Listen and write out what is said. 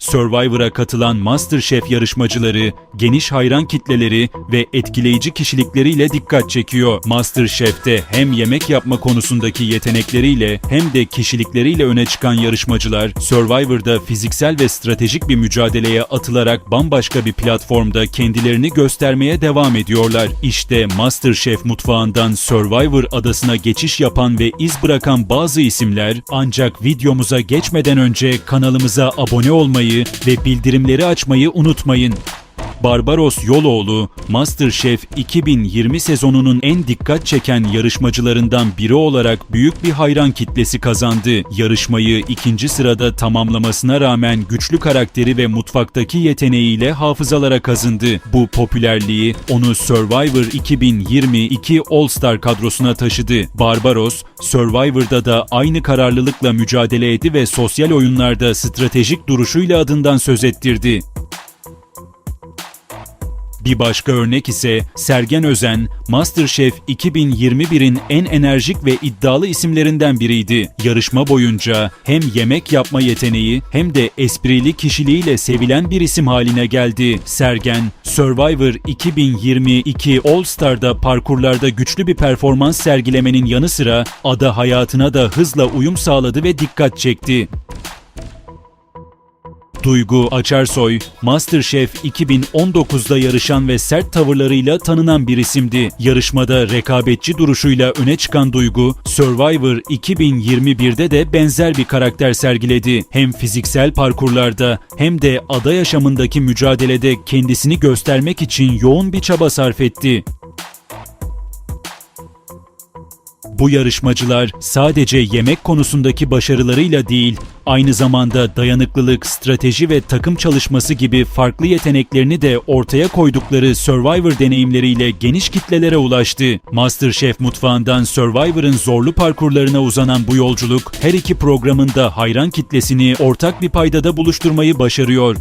Survivor'a katılan MasterChef yarışmacıları, geniş hayran kitleleri ve etkileyici kişilikleriyle dikkat çekiyor. MasterChef'te hem yemek yapma konusundaki yetenekleriyle hem de kişilikleriyle öne çıkan yarışmacılar, Survivor'da fiziksel ve stratejik bir mücadeleye atılarak bambaşka bir platformda kendilerini göstermeye devam ediyorlar. İşte MasterChef mutfağından Survivor adasına geçiş yapan ve iz bırakan bazı isimler ancak videomuza geçmeden önce kanalımıza abone olmayı ve bildirimleri açmayı unutmayın. Barbaros Yoloğlu, MasterChef 2020 sezonunun en dikkat çeken yarışmacılarından biri olarak büyük bir hayran kitlesi kazandı. Yarışmayı ikinci sırada tamamlamasına rağmen güçlü karakteri ve mutfaktaki yeteneğiyle hafızalara kazındı. Bu popülerliği onu Survivor 2022 All Star kadrosuna taşıdı. Barbaros, Survivor'da da aynı kararlılıkla mücadele etti ve sosyal oyunlarda stratejik duruşuyla adından söz ettirdi. Bir başka örnek ise Sergen Özen, MasterChef 2021'in en enerjik ve iddialı isimlerinden biriydi. Yarışma boyunca hem yemek yapma yeteneği hem de esprili kişiliğiyle sevilen bir isim haline geldi. Sergen, Survivor 2022 All Star'da parkurlarda güçlü bir performans sergilemenin yanı sıra ada hayatına da hızla uyum sağladı ve dikkat çekti. Duygu Açarsoy, MasterChef 2019'da yarışan ve sert tavırlarıyla tanınan bir isimdi. Yarışmada rekabetçi duruşuyla öne çıkan Duygu, Survivor 2021'de de benzer bir karakter sergiledi. Hem fiziksel parkurlarda hem de ada yaşamındaki mücadelede kendisini göstermek için yoğun bir çaba sarf etti. Bu yarışmacılar sadece yemek konusundaki başarılarıyla değil, aynı zamanda dayanıklılık, strateji ve takım çalışması gibi farklı yeteneklerini de ortaya koydukları Survivor deneyimleriyle geniş kitlelere ulaştı. MasterChef mutfağından Survivor'ın zorlu parkurlarına uzanan bu yolculuk her iki programın da hayran kitlesini ortak bir paydada buluşturmayı başarıyor.